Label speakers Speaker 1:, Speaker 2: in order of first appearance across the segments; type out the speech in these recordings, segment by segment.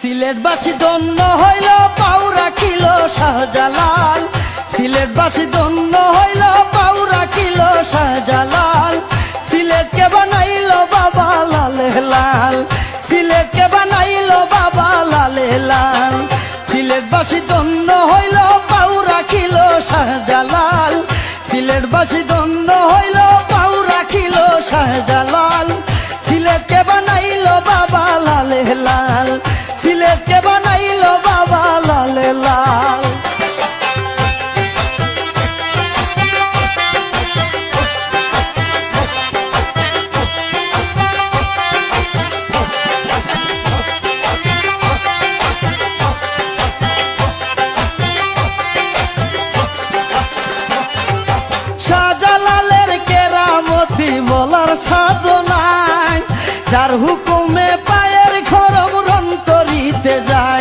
Speaker 1: সিলেটবাসী দন্য হইল পাউ রাখিল শাহজালাল। সিলেটবাসী দন্য হইল পাউ রাখিল শাহজালাল। সিলেটকে বানাইল বাবা লালে লাল সিলেটকে বানাইল বাবা লালে লাল সিলেটবাসী দন্য হইল সাধনায় যার হুকুমে পায়ের খরম রন্তরিতে যায়।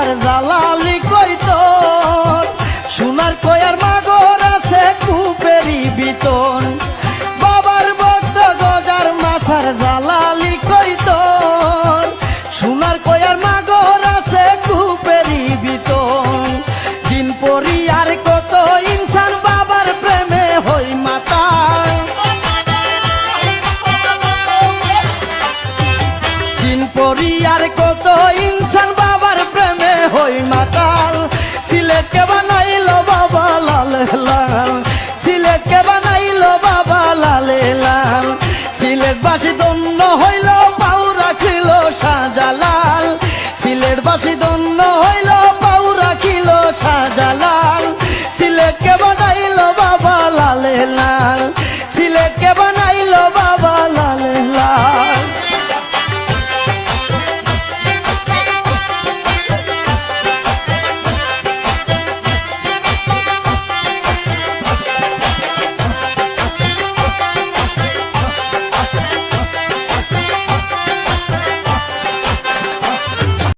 Speaker 1: মাছার জালালি কইত সোনার কয়ার মাগর আছে কুপেরি বিতন। বাবার ভক্ত গজার মাছার জালালি কইত সোনার কয়ার মাগর আছে কুপেরি বিতন। দিন পরি আর কত ইনসান বাবার প্রেমে হই মাতা। দিন পরি আর কত ইনসান